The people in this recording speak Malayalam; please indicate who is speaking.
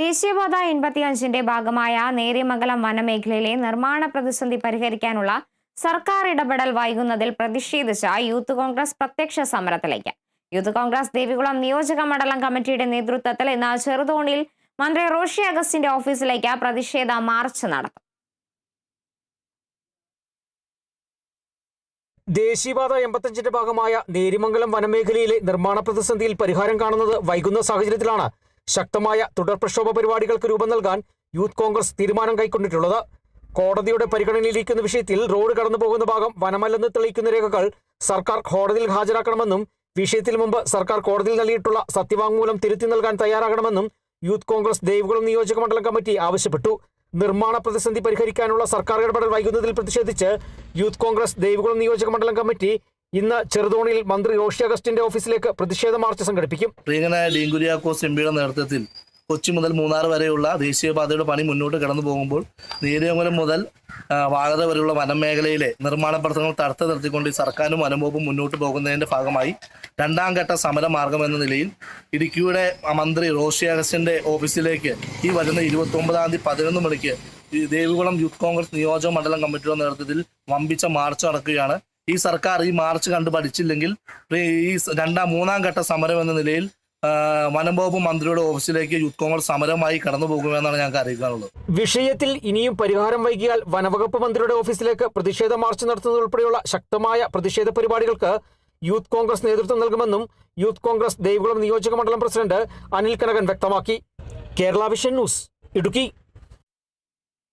Speaker 1: ദേശീയപാത എൺപത്തിയഞ്ചിന്റെ ഭാഗമായ നേര്യമംഗലം വനമേഖലയിലെ നിർമ്മാണ പ്രതിസന്ധി പരിഹരിക്കാനുള്ള സർക്കാർ ഇടപെടൽ വൈകുന്നതിൽ പ്രതിഷേധിച്ച യൂത്ത് കോൺഗ്രസ് പ്രത്യക്ഷ സമരത്തിലേക്ക്. യൂത്ത് കോൺഗ്രസ് ദേവികുളം നിയോജക മണ്ഡലം കമ്മിറ്റിയുടെ നേതൃത്വത്തിൽ ഇന്ന് ചെറുതോണിയിൽ മന്ത്രി റോഷി അഗസ്റ്റിന്റെ ഓഫീസിലേക്ക് പ്രതിഷേധ മാർച്ച് നടത്തും.
Speaker 2: ദേശീയപാത എൺപത്തഞ്ചിന്റെ ഭാഗമായ നേരിമംഗലം വനമേഖലയിലെ നിർമ്മാണ പ്രതിസന്ധിയിൽ പരിഹാരം കാണുന്നത് വൈകുന്ന സാഹചര്യത്തിലാണ് ശക്തമായ തുടർ പ്രക്ഷോഭ പരിപാടികൾക്ക് രൂപം നൽകാൻ യൂത്ത് കോൺഗ്രസ് തീരുമാനം കൈക്കൊണ്ടിട്ടുള്ളത്. കോടതിയുടെ പരിഗണനയിലിരിക്കുന്ന വിഷയത്തിൽ റോഡ് കടന്നു പോകുന്ന ഭാഗം വനമല്ലെന്ന് തെളിയിക്കുന്ന രേഖകൾ സർക്കാർ കോടതിയിൽ ഹാജരാക്കണമെന്നും വിഷയത്തിൽ മുമ്പ് സർക്കാർ കോടതിയിൽ നൽകിയിട്ടുള്ള സത്യവാങ്മൂലം തിരുത്തി നൽകാൻ തയ്യാറാകണമെന്നും യൂത്ത് കോൺഗ്രസ് ദേവികുളം നിയോജക മണ്ഡലം കമ്മിറ്റി ആവശ്യപ്പെട്ടു. നിർമ്മാണ പ്രതിസന്ധി പരിഹരിക്കാനുള്ള സർക്കാർ ഇടപെടൽ വൈകുന്നതിൽ പ്രതിഷേധിച്ച് യൂത്ത് കോൺഗ്രസ് ദേവികുളം നിയോജക മണ്ഡലം കമ്മിറ്റി ഇന്ന് ചെറുതോണിയിൽ മന്ത്രി റോഷി അഗസ്റ്റിന്റെ ഓഫീസിലേക്ക് പ്രതിഷേധ മാർച്ച് സംഘടിപ്പിക്കും.
Speaker 3: പ്രിയങ്കനായ ഡീൻ എംപിയുടെ നേതൃത്വത്തിൽ കൊച്ചി മുതൽ മൂന്നാർ വരെയുള്ള ദേശീയപാതയുടെ പണി മുന്നോട്ട് കടന്നു പോകുമ്പോൾ നീരമംഗലം മുതൽ വാഗത വരെയുള്ള വനമേഖലയിലെ നിർമ്മാണ പ്രവർത്തനങ്ങൾ തടുത്തു നിർത്തിക്കൊണ്ട് സർക്കാരും വനംവകുപ്പും മുന്നോട്ട് പോകുന്നതിന്റെ ഭാഗമായി രണ്ടാം ഘട്ട സമരമാർഗം എന്ന നിലയിൽ ഇടുക്കിയുടെ മന്ത്രി റോഷി അഗസ്റ്റിന്റെ ഓഫീസിലേക്ക് ഈ വരുന്ന ഇരുപത്തി ഒമ്പതാം തീയതി പതിനൊന്ന് മണിക്ക് ദേവികുളം യൂത്ത് കോൺഗ്രസ് നിയോജക മണ്ഡലം കമ്മിറ്റിയുടെ നേതൃത്വത്തിൽ വമ്പിച്ച മാർച്ച് നടക്കുകയാണ്. ഈ സർക്കാർ ഈ മാർച്ച് കണ്ട് പഠിച്ചില്ലെങ്കിൽ ഈ രണ്ടാം മൂന്നാം ഘട്ട സമരം എന്ന നിലയിൽ വനംവകുപ്പ് വനം വകുപ്പ് മന്ത്രിയുടെ ഓഫീസിലേക്ക് യൂത്ത് കോൺഗ്രസ് സമരമായി കടന്നു പോകുമെന്നാണ് ഞങ്ങൾക്ക് അറിയിക്കാനുള്ളത്.
Speaker 2: വിഷയത്തിൽ ഇനിയും പരിഹാരം വൈകിയാൽ വനവകുപ്പ് മന്ത്രിയുടെ ഓഫീസിലേക്ക് പ്രതിഷേധ മാർച്ച് നടത്തുന്നതുൾപ്പെടെയുള്ള ശക്തമായ പ്രതിഷേധ പരിപാടികൾക്ക് യൂത്ത് കോൺഗ്രസ് നേതൃത്വം നൽകുമെന്നും യൂത്ത് കോൺഗ്രസ് ദേവികുളം നിയോജക മണ്ഡലം പ്രസിഡന്റ് അനിൽ കനകൻ വ്യക്തമാക്കി. Kerala vision news Idukki.